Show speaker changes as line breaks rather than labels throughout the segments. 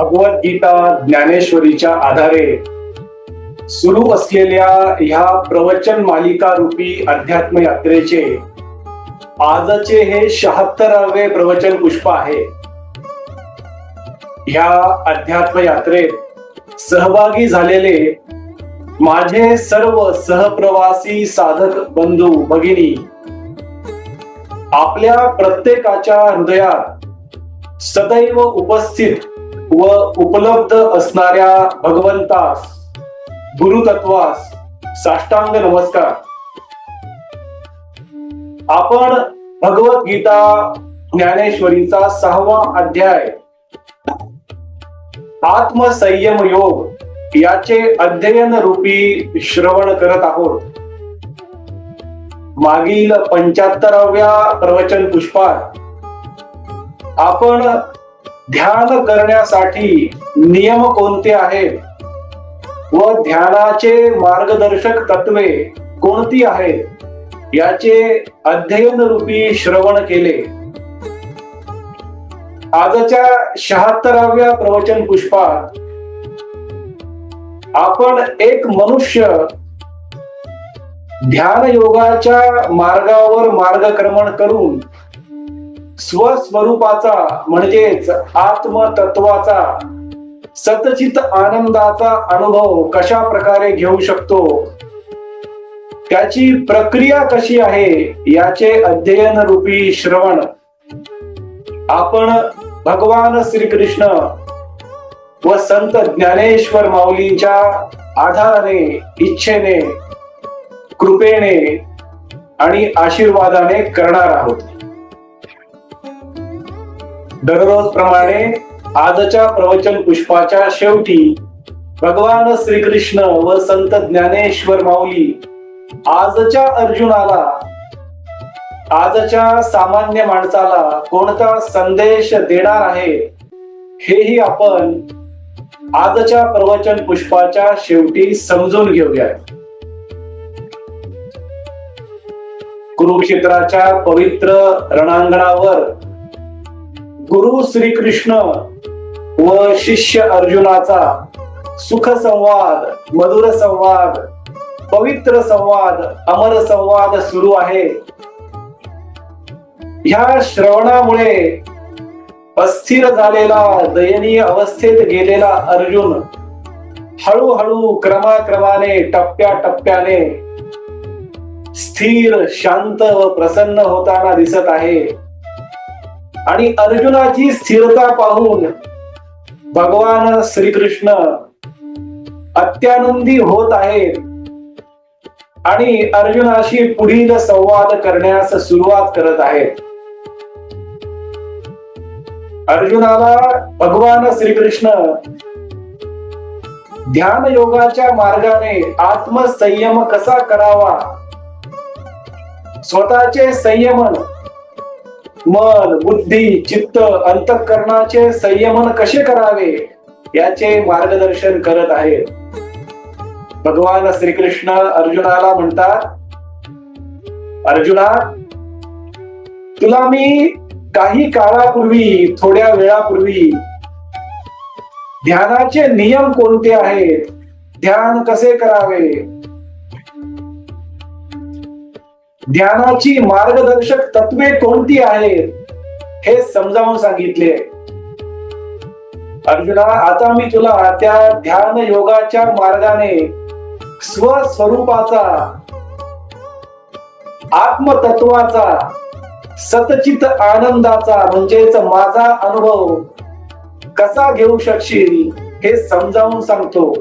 भगवद्गीता ज्ञानेश्वरीच्या आधारे सुरू असलेल्या ह्या प्रवचन मालिका रूपी अध्यात्म यात्रेचे आजचे हे शहात्तरावे प्रवचन पुष्प आहे. ह्या अध्यात्म यात्रेत सहभागी झालेले माझे सर्व सहप्रवासी साधक बंधू भगिनी आपल्या प्रत्येकाच्या हृदयात सदैव उपस्थित व उपलब्ध असणाऱ्या भगवंतास गुरुतत्वास साष्टांग नमस्कार. आपण भगवद्गीता ज्ञानेश्वरीचा सहावा अध्याय आत्मसंयम योग याचे अध्ययन रूपी श्रवण करत आहोत. मागील पंच्याहत्तराव्या प्रवचन पुष्पात आपण ध्यान करण्यासाठी नियम कोणते आहेत? व ध्यानाचे मार्गदर्शक तत्वे कोणती आहेत? याचे अध्ययन रूपी श्रवण केले. आजच्या शहात्तराव्या प्रवचन पुष्पात आपण एक मनुष्य ध्यान योगाच्या मार्गावर मार्गक्रमण करून स्वस्वरूपाचा म्हणजेच आत्मतत्वाचा सतचित आनंदाचा अनुभव कशा प्रकारे घेऊ शकतो? त्याची प्रक्रिया कशी आहे? याचे अध्ययन रूपी श्रवण. आपण भगवान श्रीकृष्ण व संत ज्ञानेश्वर माऊलींच्या आधाराने इच्छेने कृपेने आणि आशीर्वादाने करणार आहोत. दररोज प्रमाणे आजच्या प्रवचन पुष्पाच्या शेवटी भगवान श्रीकृष्ण व संत ज्ञानेश्वर माऊली आजच्या अर्जुनाला आजच्या सामान्य माणसाला कोणता संदेश देणार आहे हेही आपण आजच्या प्रवचन पुष्पाच्या शेवटी समजून घेऊया. कुरुक्षेत्राच्या पवित्र रणांगणावर गुरु श्रीकृष्ण व शिष्य अर्जुनाचा सुख संवाद मधुर संवाद पवित्र संवाद अमर संवाद सुरू आहे. ह्या श्रवणामुळे अस्थिर झालेला दयनीय अवस्थेत गेलेला अर्जुन हळूहळू क्रमाक्रमाने टप्प्या टप्प्याने स्थिर शांत व प्रसन्न होताना दिसत आहे. आणि अर्जुनाची स्थिरता पाहून भगवान श्रीकृष्ण अत्यानंदी होत आहेत. आणि अर्जुनाशी पुढील संवाद करण्यास सुरुवात करत आहेत. अर्जुनाला भगवान श्रीकृष्ण ध्यान योगाच्या मार्गाने आत्मसंयम कसा करावा? स्वतःचे संयमन मन बुद्धी चित्त अंतःकरणाचे संयमन कसे करावे याचे मार्गदर्शन करत आहेत भगवान श्रीकृष्ण अर्जुनाला म्हणतात अर्जुना तुला मी काही काळापूर्वी थोड्या वेळापूर्वी ध्यानाचे नियम कोणते आहेत? ध्यान कसे करावे? ध्यानाची मार्गदर्शक तत्वे कोणती आहेत हे समजावून सांगितले. अर्जुना आता मी तुला त्या ध्यान योगाच्या मार्गाने स्वस्वरूपाचा आत्मतत्वाचा सतचित आनंदाचा म्हणजेच माझा अनुभव कसा घेऊ शकशील हे समजावून सांगतो.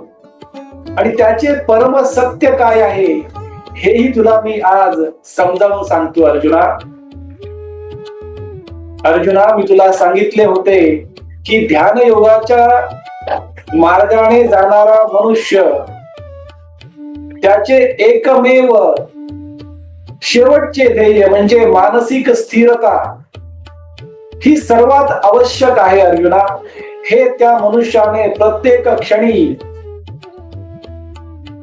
आणि त्याचे परम सत्य काय आहे हेही तुला मी आज समजावून सांगतो अर्जुना. अर्जुना मी तुला सांगितले होते की ध्यान योगाच्या मार्गाने जाणारा मनुष्य त्याचे एकमेव शेवटचे ध्येय म्हणजे मानसिक स्थिरता ही सर्वात आवश्यक आहे अर्जुना. हे त्या मनुष्याने प्रत्येक क्षणी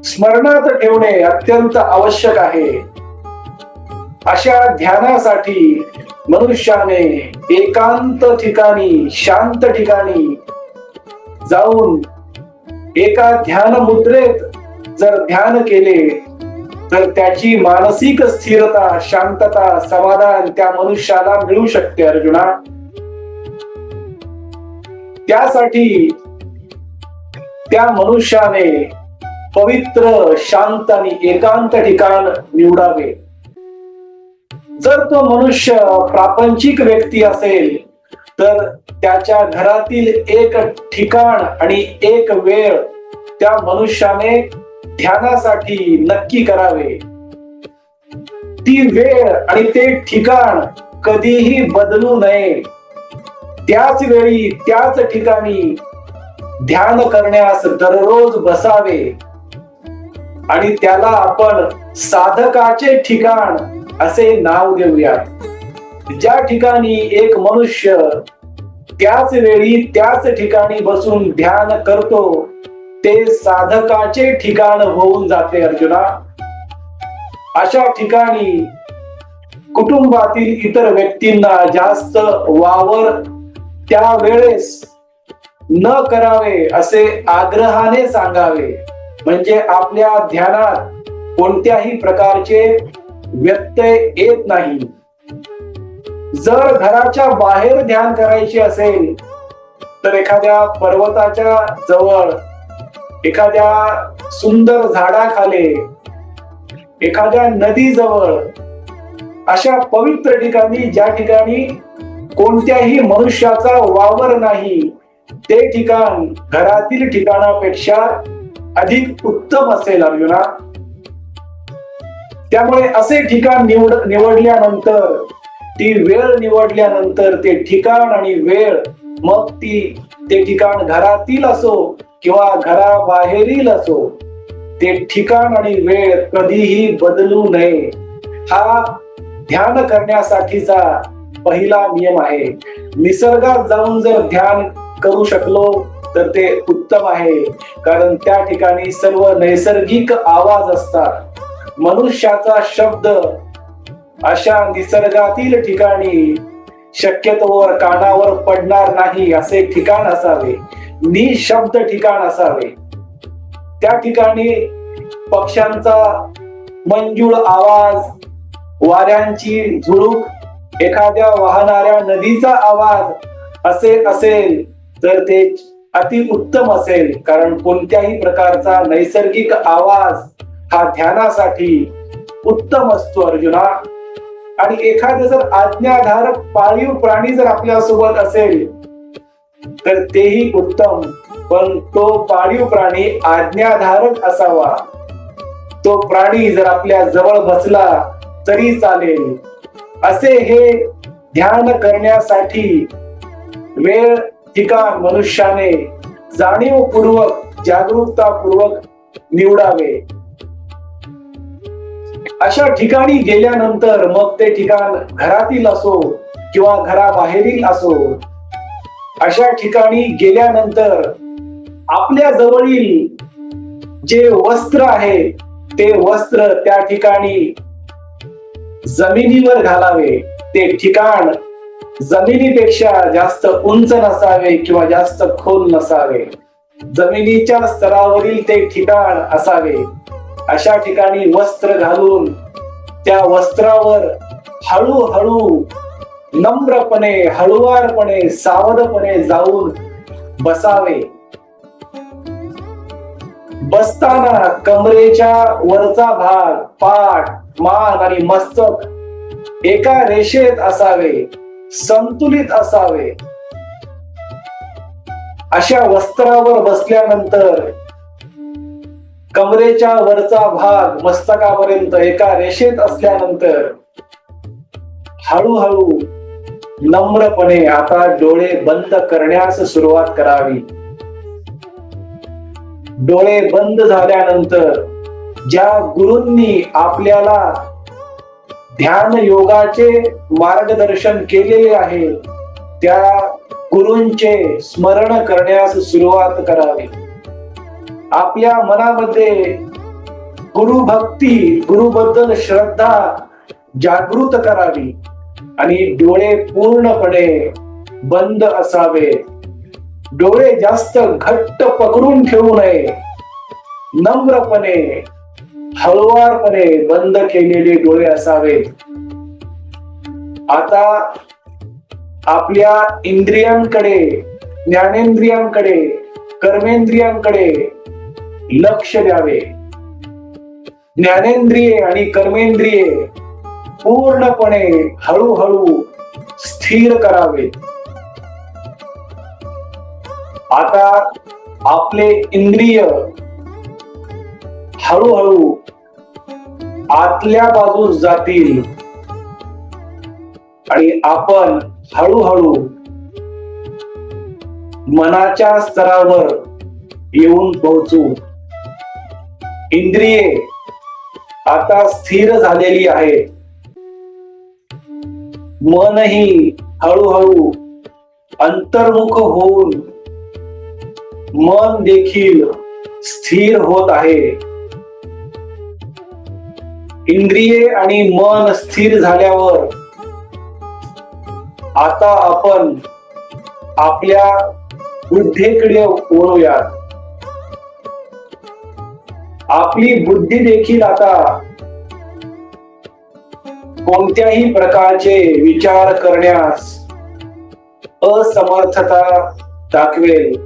स्मरणात ठेवणे अत्यंत आवश्यक आहे. अशा ध्यानासाठी मनुष्याने एकांत ठिकाणी शांत ठिकाणी जाऊन एका ध्यान मुद्रेत जर ध्यान केले तर त्याची मानसिक स्थिरता शांतता समाधान त्या मनुष्याला मिळू शकते अर्जुना. त्यासाठी त्या मनुष्याने पवित्र शांत आणि एकांत ठिकाण निवडावे. जर तो मनुष्य प्रापंचिक व्यक्ती असेल तर त्याच्या घरातील एक ठिकाण आणि एक वेळ त्या मनुष्याने ध्यानासाठी नक्की करावे. ती वेळ आणि ते ठिकाण कधीही बदलू नये. त्याच वेळी त्याच ठिकाणी ध्यान करण्यास दररोज बसावे. आणि त्याला आपण साधकाचे ठिकाण असे नाव देऊया ज्या ठिकाणी एक मनुष्य त्याच वेळी त्याच ठिकाणी बसून ध्यान करतो ते साधकाचे ठिकाण होऊन जाते अर्जुना. अशा ठिकाणी कुटुंबातील इतर व्यक्तींना जास्त वावर त्यावेळेस न करावे असे आग्रहाने सांगावे. म्हणजे आपल्या ध्यानात कोणत्याही प्रकारचे व्यत्यय येत नाही. जर घराच्या बाहेर ध्यान करायचे असेल तर एखाद्या पर्वताच्या जवळ एखाद्या सुंदर झाडाखाली एखाद्या नदीजवळ अशा पवित्र ठिकाणी ज्या ठिकाणी कोणत्याही मनुष्याचा वावर नाही ते ठिकाण घरातील ठिकाणापेक्षा अधिक उत्तम असेल अर्जुना. त्यामुळे असे ठिकाण निवड निवडल्यानंतर ती वेळ निवडल्यानंतर ते ठिकाण आणि वेळ मग ती ते ठिकाण घरातील असो किंवा घराबाहेरील असो ते ठिकाण आणि वेळ कधीही बदलू नये. हा ध्यान करण्यासाठीचा पहिला नियम आहे. निसर्गात जाऊन जर ध्यान करू शकलो तर ते उत्तम आहे. कारण त्या ठिकाणी सर्व नैसर्गिक आवाज असतात. मनुष्याचा शब्द अशा निसर्गातील ठिकाणी शक्यतोवर कानावर पडणार नाही असे ठिकाण असावे. निशब्द ठिकाण असावे. त्या ठिकाणी पक्ष्यांचा मंजूळ आवाज वाऱ्यांची झुळूक एखाद्या वाहणाऱ्या नदीचा आवाज असे असेल तर ते अति उत्तम असेल. कारण कोणत्याही प्रकारचा नैसर्गिक आवाज हा ध्यानासाठी उत्तम असतो अर्जुना. आणि एखादं जर आज्ञाधारक पाळीव प्राणी जर आपल्यासोबत असेल तर तेही उत्तम. पण तो पाळीव प्राणी आज्ञाधारक असावा. तो प्राणी जर आपल्या जवळ बसला तरी चालेल. असे हे ध्यान करण्यासाठी वेळ ठिकाण मनुष्याने जाणीवपूर्वक जागरूकतापूर्वक निवडावे. अशा ठिकाणी गेल्यानंतर मग ते ठिकाण घरातील असो किंवा घराबाहेरील असो अशा ठिकाणी गेल्यानंतर आपल्या जवळील जे वस्त्र आहे ते वस्त्र त्या ठिकाणी जमिनीवर घालावे. ते ठिकाण जमिनीपेक्षा जास्त उंच नसावे किंवा जास्त खोल नसावे. जमिनीच्या स्तरावरील ते ठिकाण असावे. अशा ठिकाणी वस्त्र घालून त्या वस्त्रावर हळूहळू नम्रपणे हळुवारपणे सावधपणे जाऊन बसावे. बसताना कमरेच्या वरचा भाग पाठ मान आणि मस्तक एका रेषेत असावे. संतुलित असावे. अशा वस्त्रावर बसल्यानंतर कमरेच्या वरचा भाग मस्तकापर्यंत एका रेषेत असल्यानंतर हळूहळू नम्रपणे आता डोळे बंद करण्यास सुरुवात करावी. डोळे बंद झाल्यानंतर ज्या गुरूंनी आपल्याला ध्यान योगाचे मार्गदर्शन केलेले आहे त्या गुरूंचे स्मरण करण्यास सुरुवात करावी. आपल्या मनामध्ये गुरु भक्ती गुरुबद्दल श्रद्धा जागृत करावी आणि डोळे पूर्णपणे बंद असावे. डोळे जास्त घट्ट पकडून ठेवू नये. नम्रपणे हळुवारपणे बंद केलेले डोळे असावेत. आता आपल्या इंद्रियांकडे ज्ञानेंद्रियांकडे कर्मेंद्रियांकडे लक्ष द्यावे. ज्ञानेंद्रिये आणि कर्मेंद्रिये पूर्णपणे हळूहळू स्थिर करावे आता आपले इंद्रिय हळूहळू आतल्या बाजूस जातील. आणि आपण हळूहळू मनाच्या स्तरावर येऊन पोहोचू. इंद्रिये आता स्थिर झालेली आहेत. मनही हळूहळू अंतर्मुख होऊन मन देखील स्थिर होत आहे. इंद्रिये आणि मन स्थिर झाल्यावर आता आपण आपल्या बुद्धीकडे वळूयात. आपली बुद्धी देखील आता कोणत्याही प्रकारचे विचार करण्यास असमर्थता दाखवेल.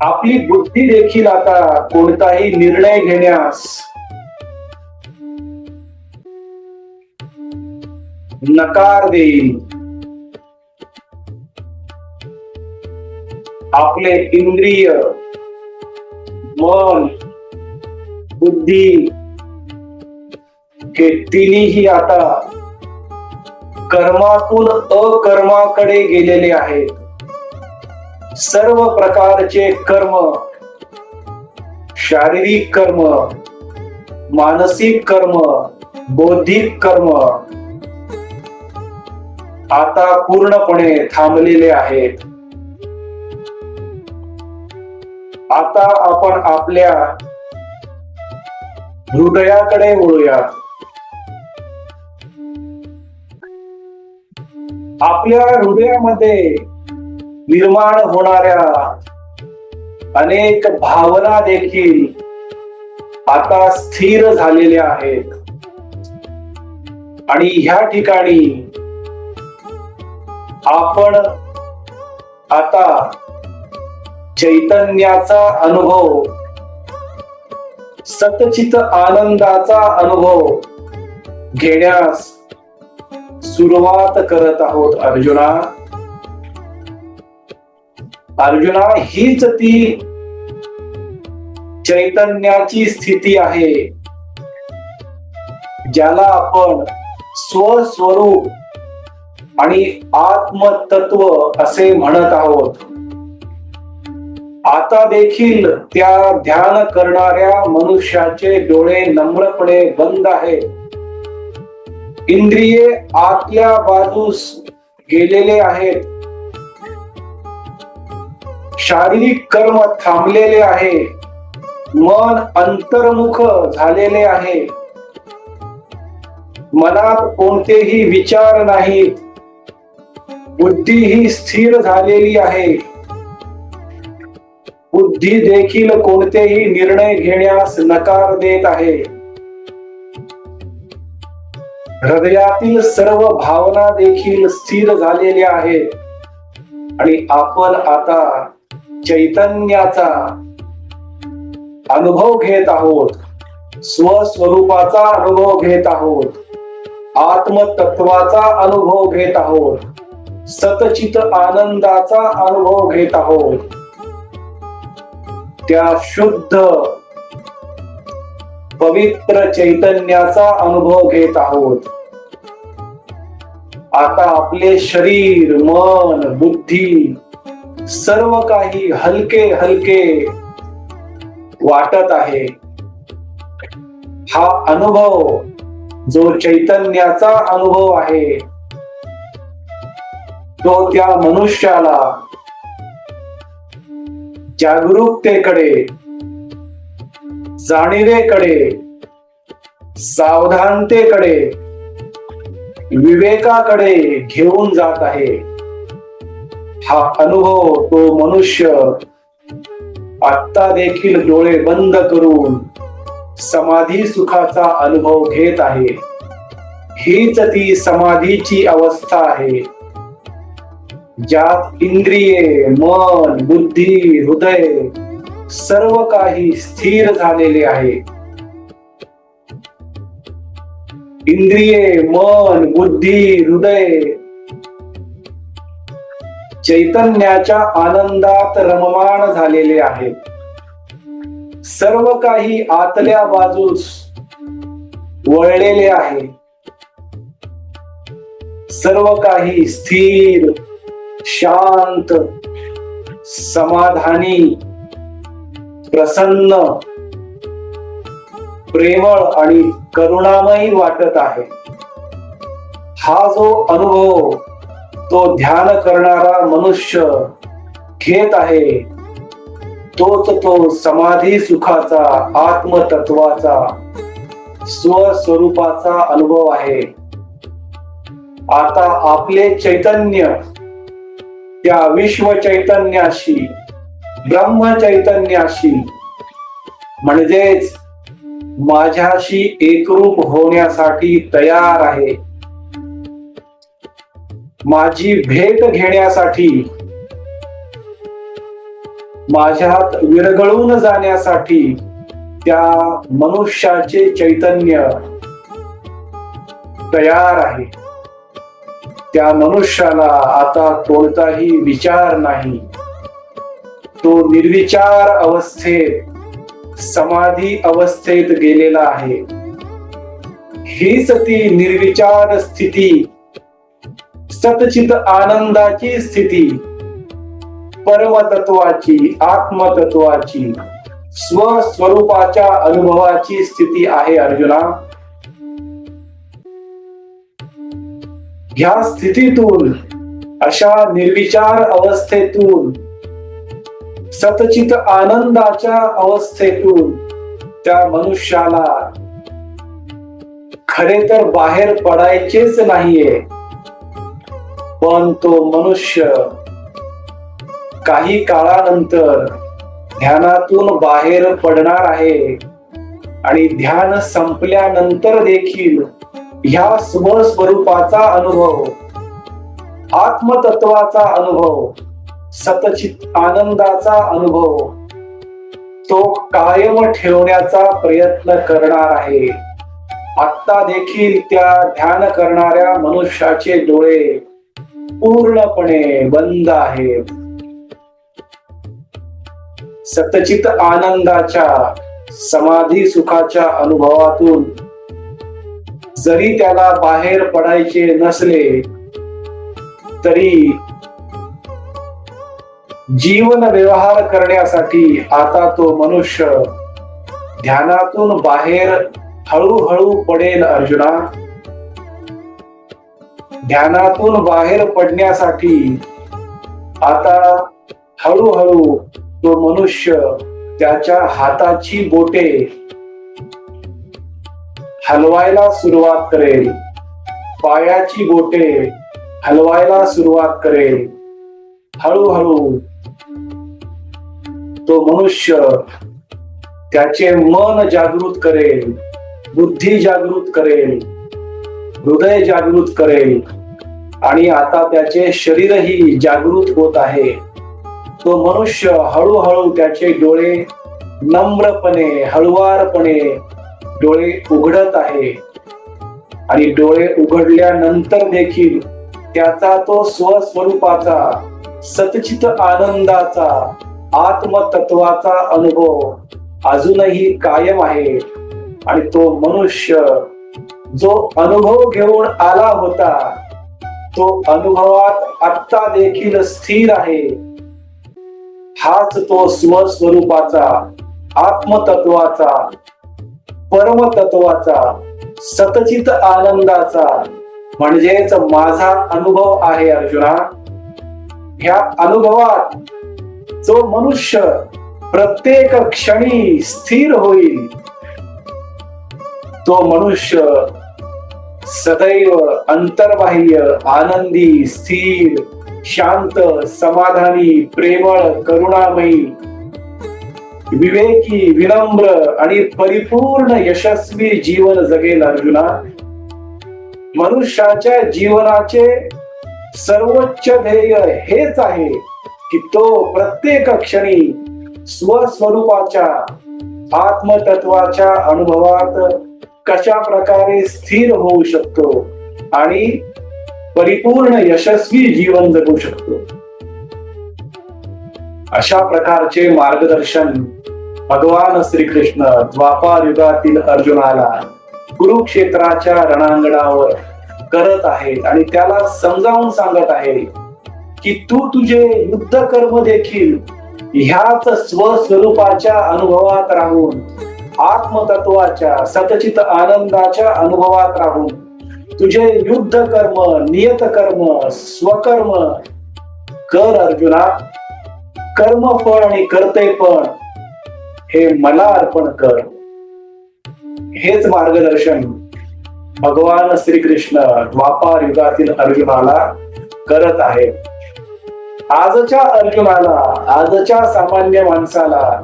आपली बुद्धी देखील आता कोणताही निर्णय घेण्यास नकार देईल. आपले इंद्रिय मन बुद्धी हे तिन्ही आता कर्मातून अकर्माकडे गेलेले आहेत. सर्व प्रकारचे कर्म शारीरिक कर्म मानसिक कर्म बौद्धिक कर्म आता पूर्णपणे थांबलेले आहेत. आता आपण आपल्या हृदयाकडे वळूयात. आपल्या हृदयामध्ये निर्माण होणाऱ्या अनेक भावना देखील आता स्थिर झालेल्या आहेत. आणि ह्या ठिकाणी आपण आता चैतन्याचा अनुभव सतचित आनंदाचा अनुभव घेण्यास सुरुवात करत आहोत अर्जुना. अर्जुना हीच ती चैतन्याची स्थिती आहे ज्याला आपण स्वस्वरूप आणि आत्मतत्व असे म्हणत आहोत. आता देखील त्या ध्यान करणाऱ्या मनुष्याचे डोळे नम्रपणे बंद आहेत. इंद्रिये आतल्या बाजूस गेलेले आहेत. शारीरिक कर्म थांबलेले आहे. मन अंतर्मुख झालेले आहे. मनात कोणतेही विचार नाहीत बुद्धी ही स्थिर झालेली आहे. बुद्धी देखील कोणतेही निर्णय घेण्यास नकार देत आहे. हृदयातील सर्व भावना देखील स्थिर झालेल्या आहेत. आणि आपण आता चैतन्याचा अनुभव घेत आहोत. स्वस्वरूपाचा अनुभव घेत आहोत. आत्मतत्वाचा अनुभव घेत आहोत. सतचित आनंदाचा अनुभव घेत आहोत. त्या शुद्ध पवित्र चैतन्याचा अनुभव घेत आहोत. आता आपले शरीर मन बुद्धी सर्व काही हलके हलके वाटत आहे. हा अनुभव जो चैतन्याचा अनुभव आहे तो त्या मनुष्याला जागरूकतेकडे जाणीवेकडे सावधानतेकडे विवेकाकडे घेऊन जात आहे. हा अनुभव तो मनुष्य आत्ता देखील डोळे बंद करून समाधी सुखाचा अनुभव घेत आहे. हीच ती समाधीची अवस्था आहे. ज्यात इंद्रिये मन बुद्धी हृदय सर्व काही स्थिर झालेले आहे. इंद्रिये मन बुद्धी हृदय चैतन्याच्या आनंदात रममाण झालेले आहेत. सर्व काही आतल्या बाजूस वळलेले आहे. सर्व काही स्थिर शांत समाधानी प्रसन्न प्रेमळ आणि करुणामयी वाटत आहे. हा जो अनुभव तो ध्यान करणारा मनुष्य घेत आहे तोच तो समाधी सुखाचा आत्मतत्वाचा स्वस्वरूपाचा अनुभव आहे. आता आपले चैतन्य त्या विश्व चैतन्याशी ब्रह्म चैतन्याशी म्हणजेच माझ्याशी एकरूप होण्यासाठी तयार आहे. माझी भेट घेण्यासाठी माझ्यात विरघळून जाण्यासाठी त्या मनुष्याचे चैतन्य तयार आहे. त्या मनुष्याला आता कोणताही विचार नाही. तो निर्विचार अवस्थेत समाधी अवस्थेत गेलेला आहे. हीच ती निर्विचार स्थिती सतचित आनंदाची स्थिती परमतत्वाची आत्मतत्वाची स्वस्वरूपाच्या अनुभवाची स्थिती आहे अर्जुना. ह्या स्थितीतून अशा निर्विचार अवस्थेतून सतचित आनंदाच्या अवस्थेतून त्या मनुष्याला खरे तर बाहेर पडायचेच नाहीये. पण तो मनुष्य काही काळानंतर ध्यानातून बाहेर पडणार आहे. आणि ध्यान संपल्यानंतर देखील ह्या स्वस्वरूपाचा अनुभव आत्मतत्वाचा अनुभव सतचित आनंदाचा अनुभव तो कायम ठेवण्याचा प्रयत्न करणार आहे. आत्ता देखील त्या ध्यान करणाऱ्या मनुष्याचे डोळे पूर्णपणे बंद आहे. सतचित आनंदाच्या समाधी सुखाच्या अनुभवातून जरी त्याला बाहेर पडायचे नसले तरी जीवन व्यवहार करण्यासाठी आता तो मनुष्य ध्यानातून बाहेर हळूहळू पडेल अर्जुना. ध्यानातून बाहेर पडण्यासाठी आता हळूहळू तो मनुष्य त्याच्या हाताची बोटे हलवायला सुरुवात करेल. पायाची बोटे हलवायला सुरुवात करेल. हळूहळू तो मनुष्य त्याचे मन जागृत करेल बुद्धी जागृत करेल हृदय जागृत करेल. आणि आता त्याचे शरीरही जागृत होत आहे. तो मनुष्य हळूहळू त्याचे डोळे नम्रपणे हळुवारपणे डोळे उघडत आहे. आणि डोळे उघडल्यानंतर देखील त्याचा तो स्वस्वरूपाचा सतचित आनंदाचा आत्मतत्वाचा अनुभव अजूनही कायम आहे. आणि तो मनुष्य जो अनुभव घेऊन आला होता तो अनुभवात आत्ता देखील स्थिर आहे. हाच तो स्वस्वरूपाचा आत्मतत्वाचा परमतत्वाचा सतचित आनंदाचा म्हणजेच माझा अनुभव आहे अर्जुना. ह्या अनुभवात जो मनुष्य प्रत्येक क्षणी स्थिर होईल तो मनुष्य सदैव अंतर्बाह्य आनंदी स्थिर शांत समाधानी प्रेमळ करुणामयी विवेकी विनम्र आणि परिपूर्ण यशस्वी जीवन जगेल अर्जुना. मनुष्याच्या जीवनाचे सर्वोच्च ध्येय हेच आहे की तो प्रत्येक क्षणी स्वस्वरूपाच्या आत्मतत्वाच्या अनुभवात कशा प्रकारे स्थिर होऊ शकतो आणि परिपूर्ण यशस्वी जीवन जगू शकतो? अशा प्रकारचे मार्गदर्शन भगवान श्रीकृष्ण द्वापार युगातील अर्जुनाला कुरुक्षेत्राच्या रणांगणावर करत आहेत आणि त्याला समजावून सांगत आहे की तू तुझे युद्ध कर्म देखील ह्याच स्वस्वरूपाच्या अनुभवात राहून आत्मतत्वाच्या सतचित आनंदाच्या अनुभवात राहून तुझे युद्ध कर्म नियत कर्म स्वकर्म कर अर्जुना. कर्मफळ आणि कर्तेपण हे मला अर्पण कर. हेच मार्गदर्शन भगवान श्रीकृष्ण द्वापार युगातील अर्जुनाला करत आहे आजच्या अर्जुनाला आजच्या सामान्य माणसाला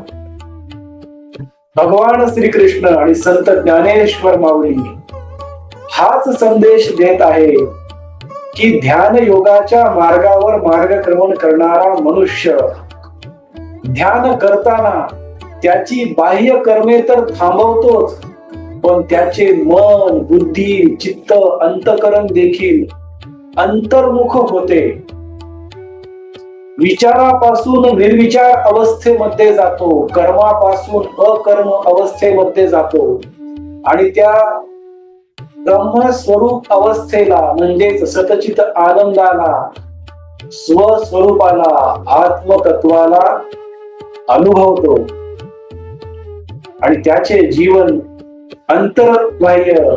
भगवान श्रीकृष्ण आणि संत ज्ञानेश्वर माऊली हाच संदेश देत आहे की ध्यान योगाच्या मार्गावर मार्गक्रमण करणारा मनुष्य ध्यान करताना त्याची बाह्य कर्मे तर थांबवतोच पण त्याचे मन बुद्धी चित्त अंतकरण देखील अंतर्मुख होते. विचारापासून निर्विचार अवस्थेमध्ये जातो. कर्मापासून अकर्म अवस्थेमध्ये जातो. आणि त्या ब्रह्मस्वरूप अवस्थेला म्हणजेच सतचित आनंदाला स्वस्वरूपाला आत्मतत्वाला अनुभवतो. आणि त्याचे जीवन अंतर्बाह्य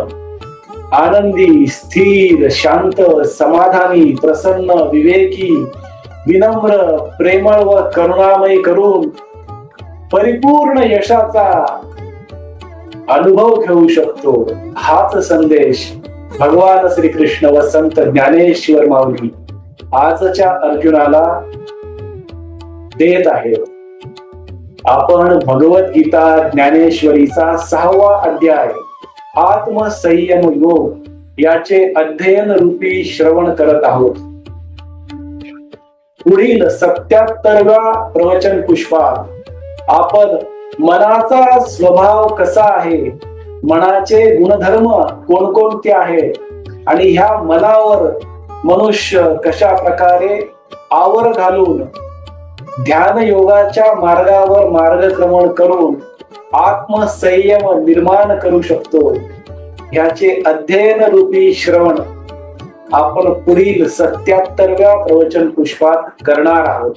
आनंदी स्थिर शांत समाधानी प्रसन्न विवेकी विनम्र प्रेमळ व करुणामय करून परिपूर्ण यशाचा अनुभव घेऊ शकतो. हाच संदेश भगवान श्रीकृष्ण व संत ज्ञानेश्वर माऊली आजच्या अर्जुनाला देत आहे आपण भगवद्गीता ज्ञानेश्वरीचा सहावा अध्याय आत्मसंयम योग याचे अध्ययन रूपी श्रवण करत आहोत. पुढील सत्याहत्तरव्या प्रवचन पुष्पात आपण मनाचा स्वभाव कसा आहे? मनाचे गुणधर्म कोणकोणते आहेत? आणि ह्या मनावर मनुष्य कशा प्रकारे आवर घालून ध्यान योगाच्या मार्गावर मार्गक्रमण करून आत्मसंयम निर्माण करू शकतो? ह्याचे अध्ययन रूपी श्रवण आपण पुढील सत्याहत्तरव्या प्रवचन पुष्पात करणार आहोत.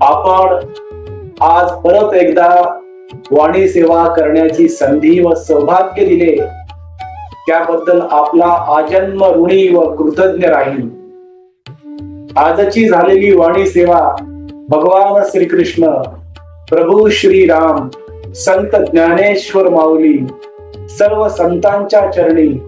आपण आज परत एकदा वाणी सेवा करण्याची संधी व सौभाग्य दिले. त्याबद्दल आपला आजन्म ऋणी व कृतज्ञ राहील. आजची झालेली वाणी सेवा भगवान श्रीकृष्ण प्रभू श्रीराम संत ज्ञानेश्वर माऊली सर्व संतांच्या चरणी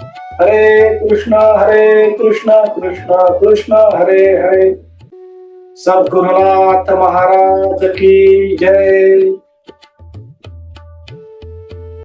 हरे कृष्ण हरे कृष्ण कृष्ण कृष्ण हरे हरे। सद्गुरुनाथ महाराज की जय।